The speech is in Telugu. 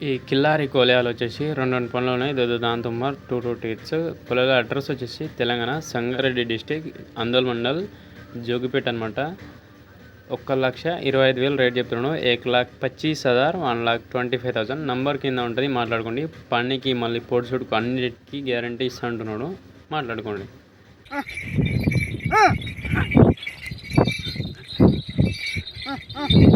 ఈ కిల్లారి కోలియాలు వచ్చేసి రెండు రెండు పనులు ఉన్నాయి ఇదో దాంతోమార్ టూ టూ టీట్స్. కోలియాల అడ్రస్ వచ్చేసి తెలంగాణ సంగారెడ్డి డిస్టిక్ అందోల్ మండల్ జోగిపేట అనమాట ఒక్క లక్ష ఇరవై ఐదు వేలు రేట్ చెప్తున్నాను ఏక్ లాక్ పచ్చీస్ హజార్ one lakh twenty five thousand. Number కింద ఉంటుంది మాట్లాడుకోండి. పనికి మళ్ళీ పొడి షూట్కి అన్నిటికీ గ్యారంటీ ఇస్తా అంటున్నాడు. మాట్లాడుకోండి. Ah, ah. Ah,